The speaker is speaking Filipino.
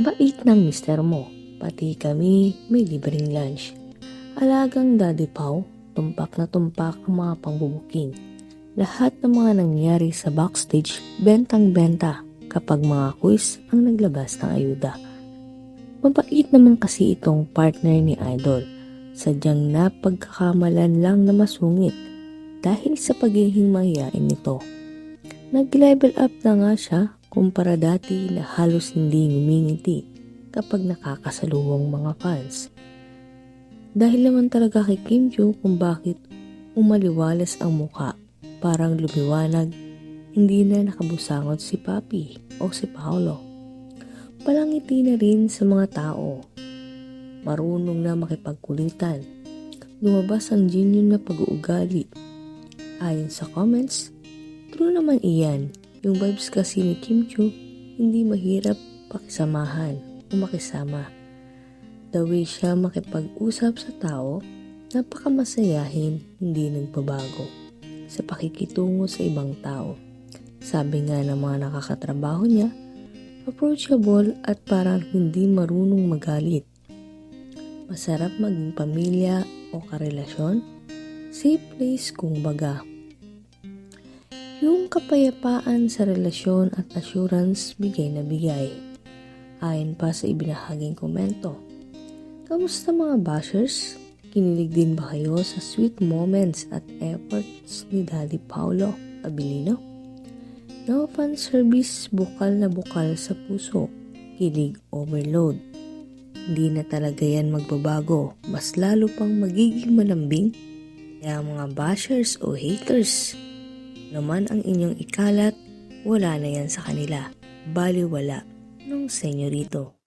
Bait ng mister mo, pati kami may libreng lunch. Alagang Daddy Pau, tumpak na tumpak ang mga pangbubuking. Lahat ng mga nangyari sa backstage, bentang-benta kapag mga quiz ang naglabas ng ayuda. Mabait naman kasi itong partner ni Idol. Sadyang napagkakamalan lang na masungit dahil sa pagiging mahiyain nito. Nag-level up na nga siya kumpara dati na halos hindi ngumingiti kapag nakakasaluwang mga fans. Dahil naman talaga kay Kim Joo kung bakit umaliwalas ang muka, parang lumiwanag, hindi na nakabusangot si Papi o si Paolo. Palangiti na rin sa mga tao. Marunong na makipagkulitan. Lumabas ang genuine na pag-uugali. Ayon sa comments, true naman iyan. Yung vibes kasi ni Kim Joo, hindi mahirap pakisamahan o makisama. The way siya makipag-usap sa tao, napakamasayahin, hindi nagbabago sa pakikitungo sa ibang tao. Sabi nga ng mga nakakatrabaho niya, approachable at parang hindi marunong magalit. Masarap maging pamilya o karelasyon, safe place kung baga. Yung kapayapaan sa relasyon at assurance bigay na bigay. Ayon pa sa ibinahaging komento. Kamusta mga bashers? Kinilig din ba kayo sa sweet moments at efforts ni Daddy Paulo Abilino? No fan service, bukal na bukal sa puso. Kilig overload. Hindi na talaga yan magbabago. Mas lalo pang magiging malambing. Kaya mga bashers o haters, naman ang inyong ikalat, wala na yan sa kanila. Bali wala nung senyorito.